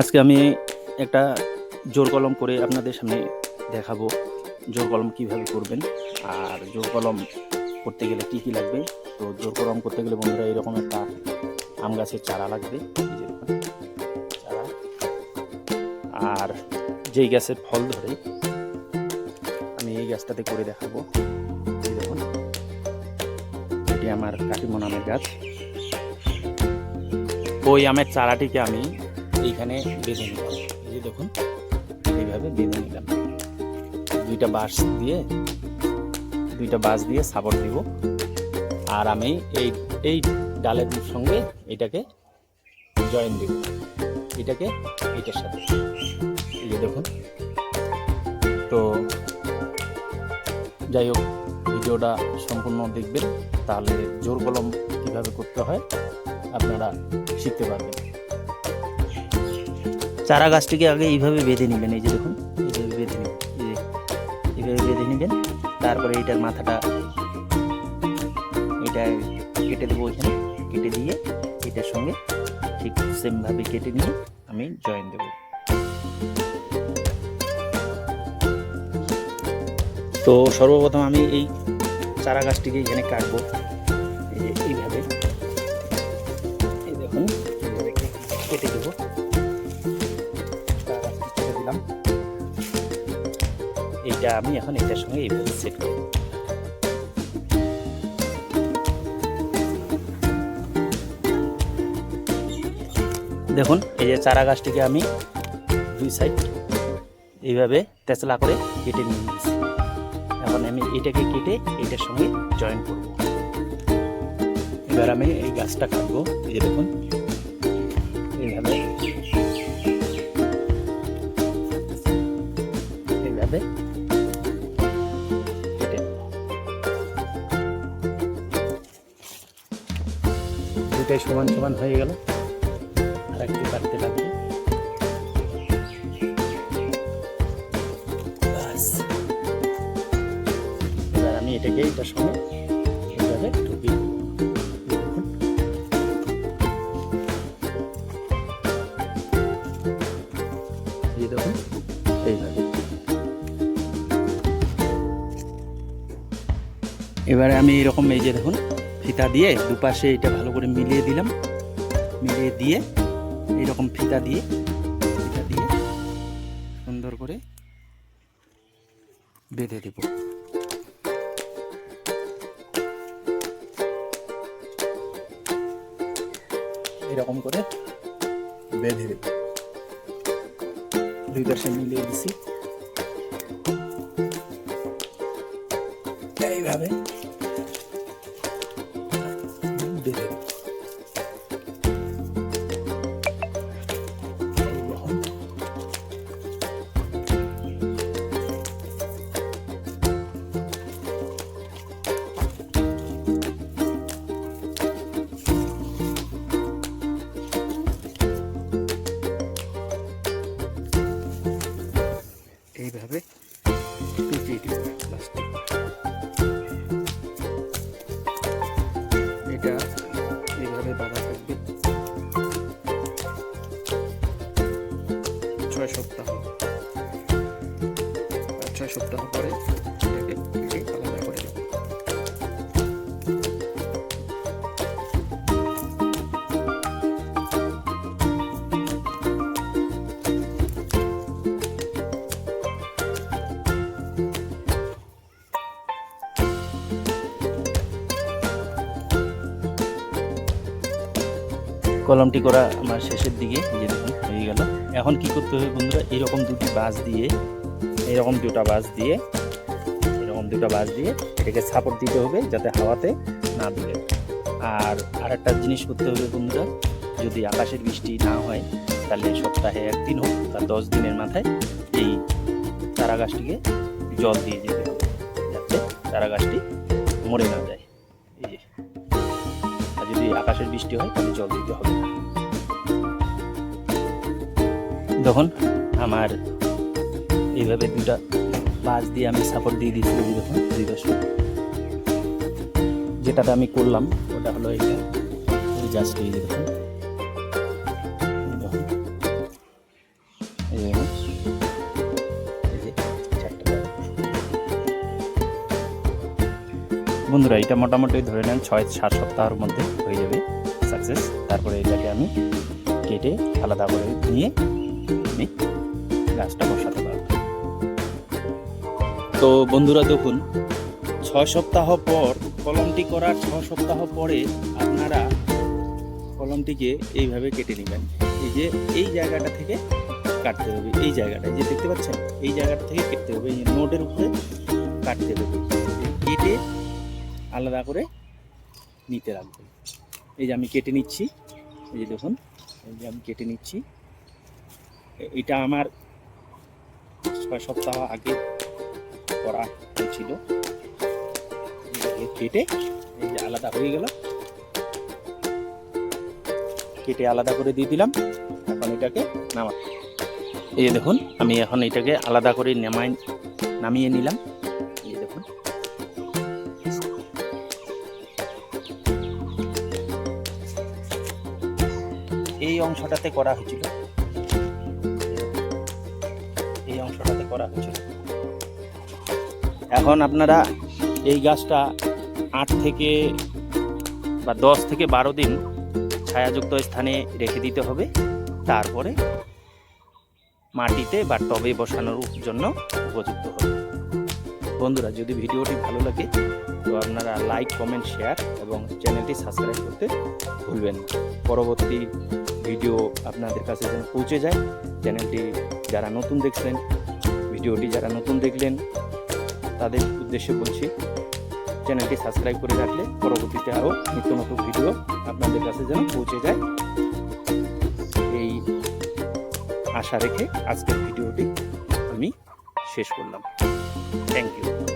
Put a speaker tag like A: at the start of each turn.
A: আজকে আমি একটা জোর কলম করে আপনাদের সামনে দেখাবো জোর কলম কীভাবে করবেন আর জোর কলম করতে গেলে কি কি লাগবে। তো জোর কলম করতে গেলে বন্ধুরা এরকম একটা আম গাছের চারা লাগবে চারা। আর যেই গাছের ফল ধরে আমি এই গাছটাতে করে দেখাবো দেখুন, এটি আমার কাটিমন আমের গাছ। ওই আমের চারাটিকে আমি এইখানে বেঁধে নিলাম। এই যে দেখুন, এইভাবে বেঁধে নিলাম। দুইটা বাঁশ দিয়ে, দুইটা বাঁশ দিয়ে সাপোর্ট দিব। আর আমি এই এই ডালের সঙ্গে এটাকে জয়েন দিব। এটাকে এটার সাথে। এই যে দেখুন। তো যাই হোক, ভিডিওটা সম্পূর্ণ দেখবেন। তাহলে জোর কলম কীভাবে করতে হয় আপনারা শিখতে পারবেন। চারা গাছটিকে আগে এইভাবে বেঁধে নেবেন, এই যে দেখুন, এইভাবে বেঁধে নেবেন এইভাবে বেঁধে নেবেন, তারপরে এইটার মাথাটা এটা কেটে দেবো এখানে কেটে দিয়ে এটার সঙ্গে ঠিক সেমভাবে কেটে নিয়ে আমি জয়েন দেবো। তো সর্বপ্রথম আমি এই চারা গাছটিকে এখানে কাটবো এইভাবে। এইটা আমি এখন এটার সঙ্গে এইভাবে সেট করব দেখুন, এই যে চারা গাছটিকে আমি দুই সাইড এইভাবে তেচলা করে কেটে নিয়ে নিয়েছি। এখন আমি এটাকে কেটে এটার সঙ্গে জয়েন করব। এবার আমি এই গাছটা কাটবো। এই যে দেখুন, এইভাবে। এইভাবে দুটাই সমান সমান হয়ে গেল। আর একটু কাটতে লাগবে আমি এটাকে এটার সঙ্গে এবারে আমি এরকম এই যে দেখুন ফিতা দিয়ে দুপাশে এটা ভালো করে মিলিয়ে দিলাম। মিলিয়ে দিয়ে এরকম ফিতা দিয়ে ফিতা দিয়ে সুন্দর করে বেঁধে দেব। এরকম করে বেঁধে দেব। দুই পাশে মিলিয়ে দিছি। পেঁচিয়ে দিব প্লাস্টিক এটা এইভাবে বাঁধা থাকবে ছয় সপ্তাহ ছয় সপ্তাহ পরে কলমটি করা আমার শেষের দিকে যে দেখুন, হয়ে গেল। এখন কি করতে হবে বন্ধুরা? এরকম দুটি বাস দিয়ে, এরকম দুটা বাস দিয়ে, এরকম দুটা বাস দিয়ে এটাকে সাপোর্ট দিতে হবে যাতে হাওয়াতে না দূরে আর আরেকটা জিনিস করতে হবে বন্ধুরা, যদি আকাশের বৃষ্টি না হয়, তাহলে সপ্তাহে একদিন হোক বা দশ দিনের মাথায় এই চারা গাছটিকে জল দিয়ে যেতে হবে, যাতে চারা গাছটি মরে না যায়। যদি আকাশের বৃষ্টি হয়, তাহলে জল দিতে হবে। যখন আমার এইভাবে দুটা বাঁশ দিয়ে আমি সাপোর্ট দিয়ে দিচ্ছি দুই দেখুন দুই পাশে যেটাতে আমি করলাম, ওটা হলো ওই জাস্ট এই দেখুন। বন্ধুরা, এটা মোটামুটি ধরে নেন ছয় সাত সপ্তাহের মধ্যে হয়ে যাবে সাকসেস তারপরে এটাকে আমি কেটে আলাদা করে নিয়ে আমি গাছটা বসাতে পারব। তো বন্ধুরা, দেখুন, ছয় সপ্তাহ পর, কলমটি করার ছ সপ্তাহ পরে আপনারা কলমটিকে এইভাবে কেটে নেবেন। এই যে এই জায়গাটা থেকে কাটতে হবে, এই জায়গাটা যে দেখতে পাচ্ছেন, এই জায়গাটা থেকে কেটতে হবে, এই নোটের উপরে কাটতে হবে। কেটে আলাদা করে নিতে রাখবেন এই যে আমি কেটে নিচ্ছি, এই যে দেখুন, এই যে আমি কেটে নিচ্ছি। এটা আমার ছয় সপ্তাহ আগে করা হয়েছিল। কেটে এই যে আলাদা হয়ে গেল। কেটে আলাদা করে দিয়ে দিলাম। এখন এটাকে নামা এই দেখুন, আমি এখন এটাকে আলাদা করে নামাই নামিয়ে নিলাম। অংশটাতে করা হয়েছিল। এই অংশটাতে করা হয়েছিল। এখন আপনারা এই গাছটা আট থেকে বা দশ থেকে বারো দিন ছায়াযুক্ত স্থানে রেখে দিতে হবে। তারপরে মাটিতে বা টবে বসানোর জন্য উপযুক্ত হবে। বন্ধুরা, যদি ভিডিওটি ভালো লাগে, তো আপনারা লাইক, কমেন্ট, শেয়ার এবং চ্যানেলটি সাবস্ক্রাইব করতে ভুলবেন পরবর্তী ভিডিও আপনাদের কাছে যেন পৌঁছে যায়। চ্যানেলটি যারা নতুন দেখছেন ভিডিওটি যারা নতুন দেখলেন, তাদের উদ্দেশ্যে বলছি, চ্যানেলটি সাবস্ক্রাইব করে রাখলে পরবর্তীতে আরও নিত্য নতুন ভিডিও আপনাদের কাছে যেন পৌঁছে যায়। এই আশা রেখে আজকের ভিডিওটি আমি শেষ করলাম। Thank you